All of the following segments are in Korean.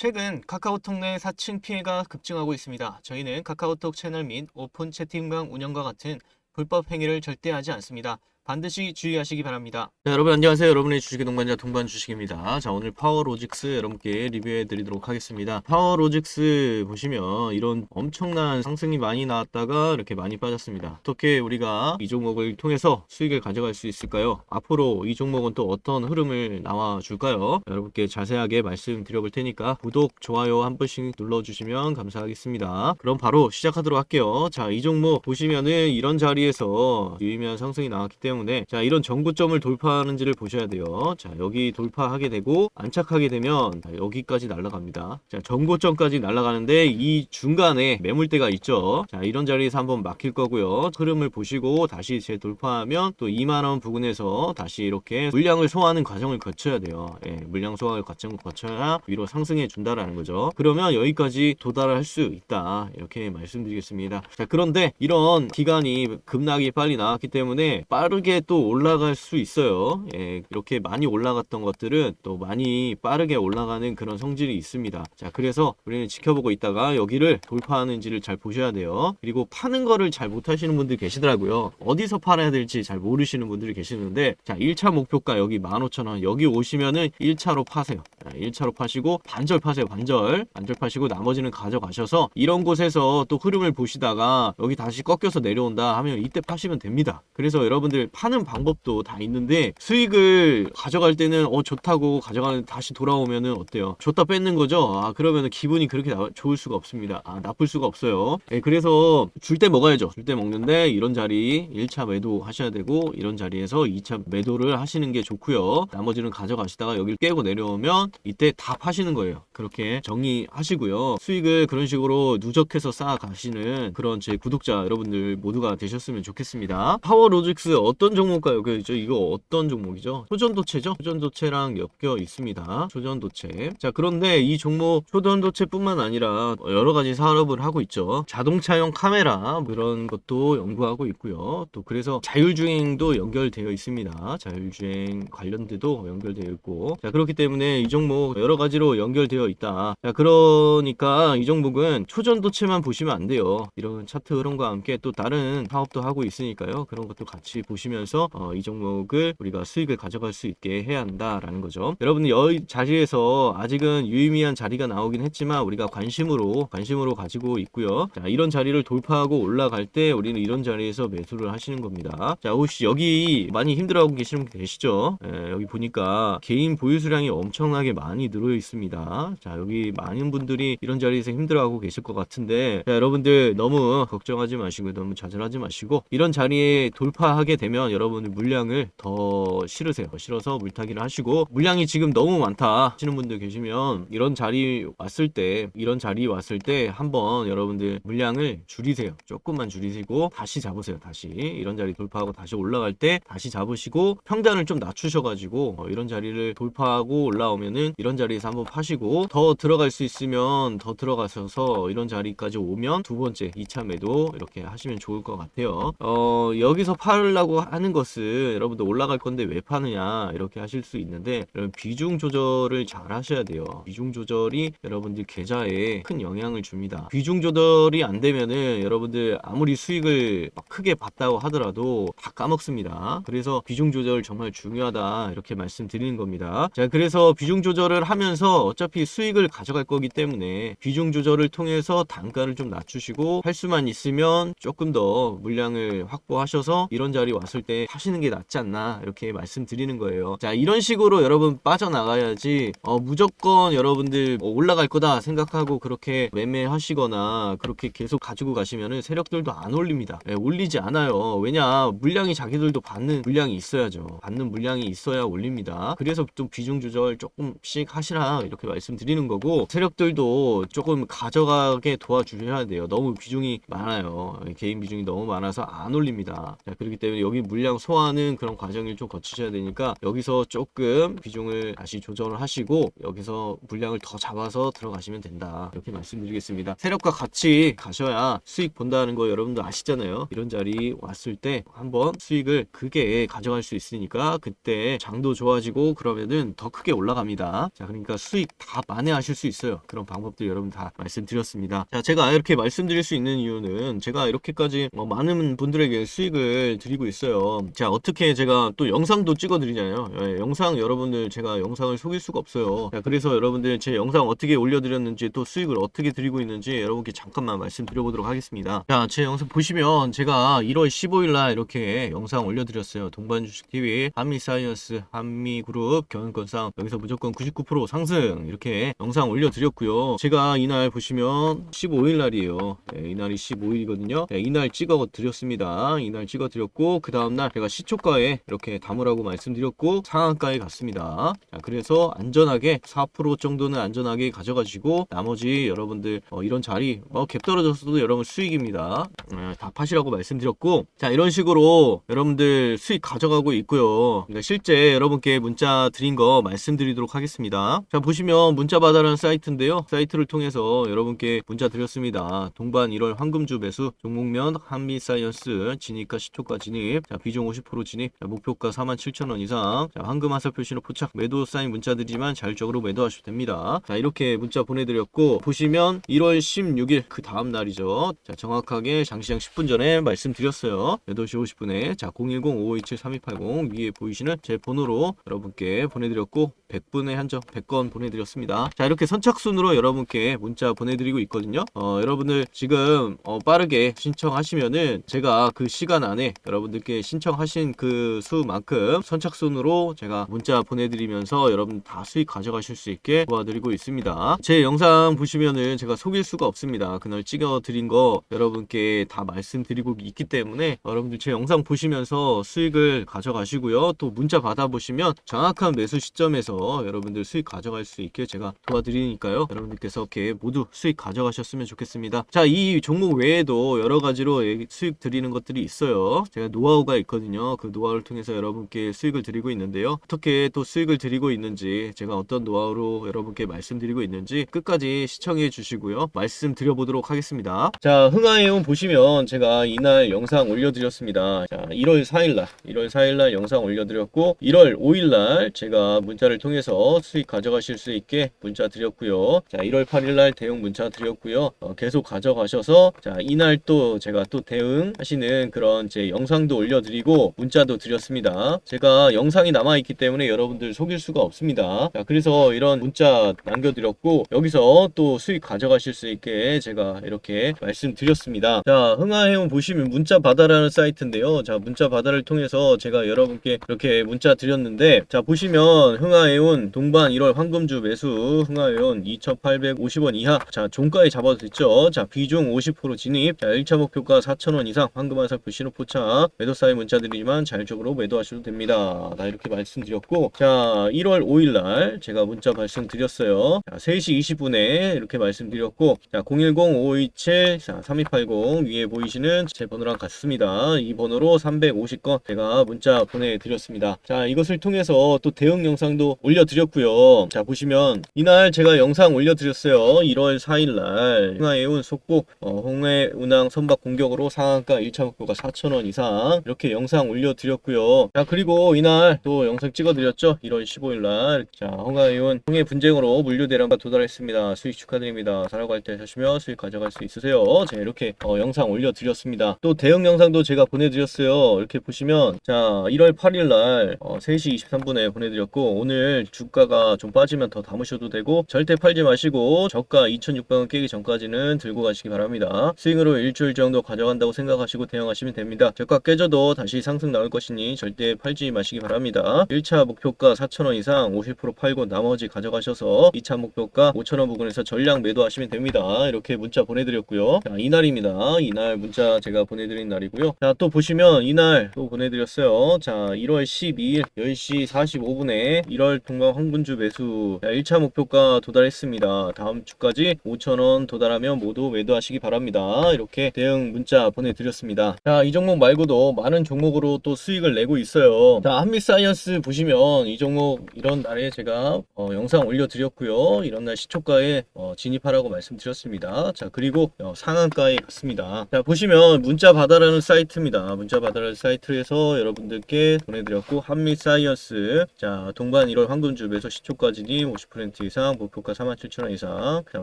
최근 카카오톡 내 사칭 피해가 급증하고 있습니다. 저희는 카카오톡 채널 및 오픈 채팅방 운영과 같은 불법 행위를 절대 하지 않습니다. 반드시 주의하시기 바랍니다. 자, 여러분 안녕하세요. 여러분의 주식의 동반자 동반 주식입니다. 자, 오늘 파워로직스 여러분께 리뷰해 드리도록 하겠습니다. 파워로직스 보시면 이런 엄청난 상승이 많이 나왔다가 이렇게 많이 빠졌습니다. 어떻게 우리가 이 종목을 통해서 수익을 가져갈 수 있을까요? 앞으로 이 종목은 또 어떤 흐름을 나와 줄까요? 여러분께 자세하게 말씀드려 볼 테니까 구독, 좋아요 한 번씩 눌러 주시면 감사하겠습니다. 그럼 바로 시작하도록 할게요. 자, 이 종목 보시면은 이런 자리에서 유의미한 상승이 나왔기 때문에 자, 이런 정구점을 돌파하는지를 보셔야 돼요. 자, 여기 돌파하게 되고 안착하게 되면 자, 여기까지 날아갑니다. 자, 정고점까지 날아가는데 이 중간에 매물대가 있죠. 자, 이런 자리에서 한번 막힐 거고요. 흐름을 보시고 다시 재돌파하면 또 2만 원 부근에서 다시 이렇게 물량을 소화하는 과정을 거쳐야 돼요. 예, 물량 소화 과정을 거쳐야 위로 상승해 준다라는 거죠. 그러면 여기까지 도달할 수 있다. 이렇게 말씀드리겠습니다. 자, 그런데 이런 기간이 급락이 빨리 나왔기 때문에 빠르게 또 올라갈 수 있어요. 예, 이렇게 많이 올라갔던 것들은 또 많이 빠르게 올라가는 그런 성질이 있습니다. 자, 그래서 우리는 지켜보고 있다가 여기를 돌파하는지를 잘 보셔야 돼요. 그리고 파는 거를 잘 못하시는 분들 계시더라고요. 어디서 팔아야 될지 잘 모르시는 분들이 계시는데, 자, 1차 목표가 여기 15,000원. 여기 오시면은 1차로 파세요. 자, 1차로 파시고 반절 파세요. 반절. 반절 파시고 나머지는 가져가셔서 이런 곳에서 또 흐름을 보시다가 여기 다시 꺾여서 내려온다 하면 이때 파시면 됩니다. 그래서 여러분들 파는 방법도 다 있는데 수익을 가져갈 때는 어 좋다고 가져가는 다시 돌아오면은 어때요? 줬다 뺏는 거죠. 아 그러면은 기분이 그렇게 나- 좋을 수가 없습니다. 아 나쁠 수가 없어요. 예, 그래서 줄 때 먹어야죠. 줄 때 먹는데 이런 자리 1차 매도 하셔야 되고 이런 자리에서 2차 매도를 하시는 게 좋고요. 나머지는 가져가시다가 여기를 깨고 내려오면 이때 다 파시는 거예요. 그렇게 정리하시고요. 수익을 그런 식으로 누적해서 쌓아 가시는 그런 제 구독자 여러분들 모두가 되셨으면 좋겠습니다. 파워로직스 어떤 종목가요? 그, 저 이거 어떤 종목이죠? 초전도체죠? 초전도체랑 엮여 있습니다. 초전도체. 자, 그런데 이 종목 초전도체뿐만 아니라 여러 가지 사업을 하고 있죠. 자동차용 카메라 뭐 그런 것도 연구하고 있고요. 또 그래서 자율주행도 연결되어 있습니다. 자율주행 관련돼도 연결되어 있고. 자, 그렇기 때문에 이 종목 여러 가지로 연결되어 있다. 자, 그러니까 이 종목은 초전도체만 보시면 안 돼요. 이런 차트 흐름과 함께 또 다른 사업도 하고 있으니까요. 그런 것도 같이 보시면 서 어, 이 종목을 우리가 수익을 가져갈 수 있게 해야 한다라는 거죠. 여러분들 이 자리에서 아직은 유의미한 자리가 나오긴 했지만 우리가 관심으로 관심으로 가지고 있고요. 자, 이런 자리를 돌파하고 올라갈 때 우리는 이런 자리에서 매수를 하시는 겁니다. 자, 혹시 여기 많이 힘들어하고 계시는 분 계시죠? 예, 여기 보니까 개인 보유 수량이 엄청나게 많이 늘어 있습니다. 자, 여기 많은 분들이 이런 자리에서 힘들어하고 계실 것 같은데 자, 여러분들 너무 걱정하지 마시고 너무 좌절하지 마시고 이런 자리에 돌파하게 되면 여러분들 물량을 더 실으세요. 실어서 물타기를 하시고 물량이 지금 너무 많다 하시는 분들 계시면 이런 자리 왔을 때 이런 자리 왔을 때 한번 여러분들 물량을 줄이세요. 조금만 줄이시고 다시 잡으세요. 다시 이런 자리 돌파하고 다시 올라갈 때 다시 잡으시고 평단을 좀 낮추셔가지고 어, 이런 자리를 돌파하고 올라오면은 이런 자리에서 한번 파시고 더 들어갈 수 있으면 더 들어가셔서 이런 자리까지 오면 두 번째 2차 매도 이렇게 하시면 좋을 것 같아요. 어 여기서 팔려고 하는 것은 여러분들 올라갈 건데 왜 파느냐 이렇게 하실 수 있는데 여러분 비중 조절을 잘 하셔야 돼요. 비중 조절이 여러분들 계좌에 큰 영향을 줍니다. 비중 조절이 안 되면은 여러분들 아무리 수익을 막 크게 봤다고 하더라도 다 까먹습니다. 그래서 비중 조절 정말 중요하다 이렇게 말씀드리는 겁니다. 자, 그래서 비중 조절을 하면서 어차피 수익을 가져갈 거기 때문에 비중 조절을 통해서 단가를 좀 낮추시고 할 수만 있으면 조금 더 물량을 확보하셔서 이런 자리 왔을 때 하시는 게 낫지 않나 이렇게 말씀드리는 거예요. 자, 이런 식으로 여러분 빠져나가야지 어, 무조건 여러분들 뭐 올라갈 거다 생각하고 그렇게 매매하시거나 그렇게 계속 가지고 가시면은 세력들도 안 올립니다. 예, 올리지 않아요. 왜냐 물량이 자기들도 받는 물량이 있어야죠. 받는 물량이 있어야 올립니다. 그래서 좀 비중 조절 조금씩 하시라 이렇게 말씀드리는 거고 세력들도 조금 가져가게 도와주셔야 돼요. 너무 비중이 많아요. 개인 비중이 너무 많아서 안 올립니다. 자, 그렇기 때문에 여기 물량 소화하는 그런 과정을 좀 거치셔야 되니까 여기서 조금 비중을 다시 조정을 하시고 여기서 물량을 더 잡아서 들어가시면 된다. 이렇게 말씀드리겠습니다. 세력과 같이 가셔야 수익 본다는 거 여러분도 아시잖아요. 이런 자리 왔을 때 한번 수익을 크게 가져갈 수 있으니까 그때 장도 좋아지고 그러면은 더 크게 올라갑니다. 자, 그러니까 수익 다 만회하실 수 있어요. 그런 방법들 여러분 다 말씀드렸습니다. 자, 제가 이렇게 말씀드릴 수 있는 이유는 제가 이렇게까지 뭐 많은 분들에게 수익을 드리고 있어요. 자, 어떻게 제가 또 영상도 찍어 드리잖아요. 예, 영상 여러분들 제가 영상을 속일 수가 없어요. 자, 그래서 여러분들 제 영상 어떻게 올려드렸는지 또 수익을 어떻게 드리고 있는지 여러분께 잠깐만 말씀드려보도록 하겠습니다. 자, 제 영상 보시면 제가 1월 15일 날 이렇게 영상 올려드렸어요. 동반주식TV, 한미사이언스, 한미그룹, 경영권상 여기서 무조건 99% 상승 이렇게 영상 올려드렸고요. 제가 이날 보시면 15일 날이에요. 네, 이날이 15일이거든요. 네, 이날 찍어 드렸습니다. 이날 찍어 드렸고 그 다음 날 제가 시초가에 이렇게 담으라고 말씀드렸고 상한가에 갔습니다. 자, 그래서 안전하게 4% 정도는 안전하게 가져가시고 나머지 여러분들 어, 이런 자리 어, 갭 떨어졌어도 여러분 수익입니다. 네, 다 파시라고 말씀드렸고 자 이런 식으로 여러분들 수익 가져가고 있고요. 그러니까 실제 여러분께 문자 드린 거 말씀드리도록 하겠습니다. 자 보시면 문자 받아라는 사이트인데요. 사이트를 통해서 여러분께 문자 드렸습니다. 동반 1월 황금주 매수 종목면 한미사이언스 진입가 시초가 진입 자 비중 50% 진입 자, 목표가 47,000원 이상 자 황금 화살 표시로 포착 매도 사인 문자들이지만 자율적으로 매도하셔도 됩니다. 자 이렇게 문자 보내드렸고 보시면 1월 16일 그 다음 날이죠. 자 정확하게 장시장 10분 전에 말씀드렸어요. 8시 50분에 자 010-5527-3280 위에 보이시는 제 번호로 여러분께 보내드렸고 100분의 한정 100건 보내드렸습니다. 자 이렇게 선착순으로 여러분께 문자 보내드리고 있거든요. 어, 여러분들 지금 어, 빠르게 신청하시면은 제가 그 시간 안에 여러분들께 신청하신 그 수만큼 선착순으로 제가 문자 보내드리면서 여러분 다 수익 가져가실 수 있게 도와드리고 있습니다. 제 영상 보시면은 제가 속일 수가 없습니다. 그날 찍어드린 거 여러분께 다 말씀드리고 있기 때문에 여러분들 제 영상 보시면서 수익을 가져가시고요. 또 문자 받아보시면 정확한 매수 시점에서 여러분들 수익 가져갈 수 있게 제가 도와드리니까요. 여러분들께서 이렇게 모두 수익 가져가셨으면 좋겠습니다. 자, 이 종목 외에도 여러 가지로 수익 드리는 것들이 있어요. 제가 노하우가 있거든요. 그 노하우를 통해서 여러분께 수익을 드리고 있는데요. 어떻게 또 수익을 드리고 있는지 제가 어떤 노하우로 여러분께 말씀드리고 있는지 끝까지 시청해 주시고요. 말씀드려보도록 하겠습니다. 자, 흥하해온 보시면 제가 이날 영상 올려드렸습니다. 자, 1월 4일날, 1월 4일날 영상 올려드렸고, 1월 5일날 제가 문자를 통해서 수익 가져가실 수 있게 문자 드렸고요. 자, 1월 8일날 대응 문자 드렸고요. 어, 계속 가져가셔서, 자, 이날 또 제가 또 대응하시는 그런 제 영상도 올려 드리고, 문자도 드렸습니다. 제가 영상이 남아있기 때문에 여러분들 속일 수가 없습니다. 자, 그래서 이런 문자 남겨드렸고, 여기서 또 수익 가져가실 수 있게 제가 이렇게 말씀드렸습니다. 자, 흥하해운 보시면 문자 바다라는 사이트인데요. 자, 문자 바다를 통해서 제가 여러분께 이렇게 문자 드렸는데, 자, 보시면 흥하해운 동반 1월 황금주 매수 흥하해운 2,850원 이하. 자, 종가에 잡아도 됐죠. 자, 비중 50% 진입. 자, 1차 목표가 4,000원 이상 황금 화살표 신호 포착. 매도 사이 문자드리지만 자율적으로 매도하셔도 됩니다. 나 이렇게 말씀드렸고, 자, 1월 5일 날 제가 문자 말씀드렸어요. 자, 3시 20분에 이렇게 말씀드렸고, 자, 010-527, 자, 3280 위에 보이시는 제 번호랑 같습니다. 이 번호로 350건 제가 문자 보내드렸습니다. 자, 이것을 통해서 또 대응 영상도 올려드렸고요. 자, 보시면 이날 제가 영상 올려드렸어요. 1월 4일날 흥하해운 속보 어, 홍해 운항 선박 공격으로 상한가 1차 목표가 4,000원 이상 이렇게 영상 올려드렸고요. 자, 그리고 이날 또 영상 찍어드렸죠. 1월 15일날 자, 홍하해운 홍해 분쟁으로 물류 대량과 도달했습니다. 수익 축하드립니다. 사라고 할때 하시면 수익 가져갈 수 있으세요. 제가 이렇게 어, 영상 올려드렸습니다. 또 대응 영상도 제가 보내드렸어요. 이렇게 보시면 자 1월 8일날 어, 3시 23분에 보내드렸고 오늘 주가가 좀 빠지면 더 담으셔도 되고 절대 팔지 마시고 저가 2,600원 깨기 전까지는 들고 가시기 바랍니다. 스윙으로 일주일 정도 가져간다고 생각하시고 대응하시면 됩니다. 저가 깨져도 다시 상승 나올 것이니 절대 팔지 마시기 바랍니다. 1차 목표가 4,000원 이상 50% 팔고 나머지 가져가셔서 2차 목표가 5,000원 부근에서 전량 매도하시면 됩니다. 이렇게 문자 보내드렸고요. 자, 이날입니다. 이날 문자 제가 보내드린 날이고요. 자, 또 보시면 이날 또 보내드렸어요. 자, 1월 12일 10시 45분에 1월 동방 황분주 매수 자, 1차 목표가 도달했습니다. 다음 주까지 5,000원 도달하면 모두 매도하시기 바랍니다. 이렇게 대응 문자 보내드렸습니다. 자, 이 종목 말고도 많은 다른 종목으로 또 수익을 내고 있어요. 자, 한미사이언스 보시면 이 종목 이런 날에 제가 어, 영상 올려드렸고요. 이런 날 시초가에 어, 진입하라고 말씀드렸습니다. 자, 그리고 어, 상한가에 갔습니다. 자, 보시면 문자 받아라는 사이트입니다. 문자 받아라는 사이트에서 여러분들께 보내드렸고 한미사이언스 자, 동반 1월 황금주 매수 시초가 진입 50% 이상 목표가 47,000원 이상 자,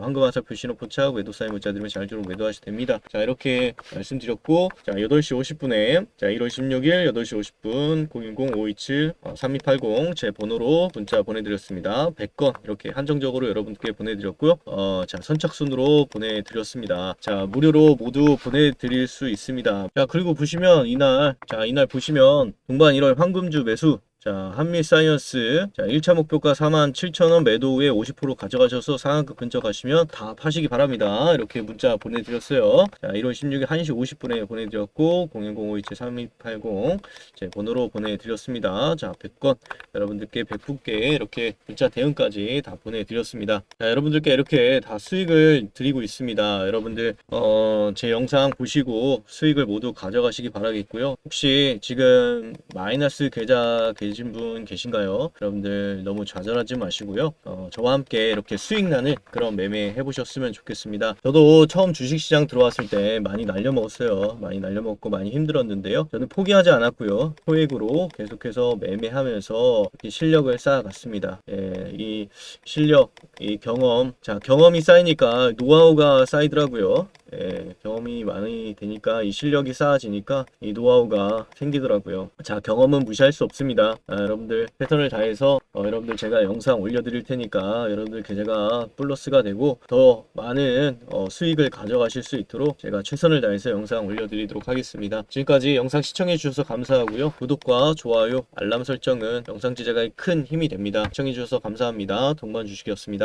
황금화살 표시로 포착 외도 사인 문자 들으면 자율적으로 매도하시면 됩니다. 자, 이렇게 말씀드렸고 자, 8시 50분에 자, 1월 16일 8시 50분 010-527-3280 제 번호로 문자 보내드렸습니다. 100건 이렇게 한정적으로 여러분께 보내드렸고요. 어, 자, 선착순으로 보내드렸습니다. 자, 무료로 모두 보내드릴 수 있습니다. 자, 그리고 보시면 이날, 자, 이날 보시면 동반 1월 황금주 매수 자, 한미 사이언스. 자, 1차 목표가 47,000원 매도 후에 50% 가져가셔서 상한가 근처 가시면 다 파시기 바랍니다. 이렇게 문자 보내드렸어요. 자, 1월 16일 1시 50분에 보내드렸고, 010-527-3280. 제 번호로 보내드렸습니다. 자, 100건. 여러분들께 100분께 이렇게 문자 대응까지 다 보내드렸습니다. 자, 여러분들께 이렇게 다 수익을 드리고 있습니다. 여러분들, 어, 제 영상 보시고 수익을 모두 가져가시기 바라겠고요. 혹시 지금 마이너스 계좌 계신 분 계신가요? 여러분들 너무 좌절하지 마시고요. 어, 저와 함께 이렇게 수익 나는 그런 매매 해보셨으면 좋겠습니다. 저도 처음 주식시장 들어왔을 때 많이 날려먹었어요. 많이 날려먹고 많이 힘들었는데요. 저는 포기하지 않았고요. 소액으로 계속해서 매매하면서 실력을 쌓아갔습니다. 예, 이 실력, 이 경험, 자 경험이 쌓이니까 노하우가 쌓이더라고요. 예, 경험이 많이 되니까 이 실력이 쌓아지니까 이 노하우가 생기더라고요. 자, 경험은 무시할 수 없습니다. 아, 여러분들 최선을 다해서 어, 여러분들 제가 영상 올려드릴 테니까 여러분들 계좌가 플러스가 되고 더 많은 어, 수익을 가져가실 수 있도록 제가 최선을 다해서 영상 올려드리도록 하겠습니다. 지금까지 영상 시청해 주셔서 감사하고요. 구독과 좋아요, 알람 설정은 영상 제작에 큰 힘이 됩니다. 시청해 주셔서 감사합니다. 동반 주식이었습니다.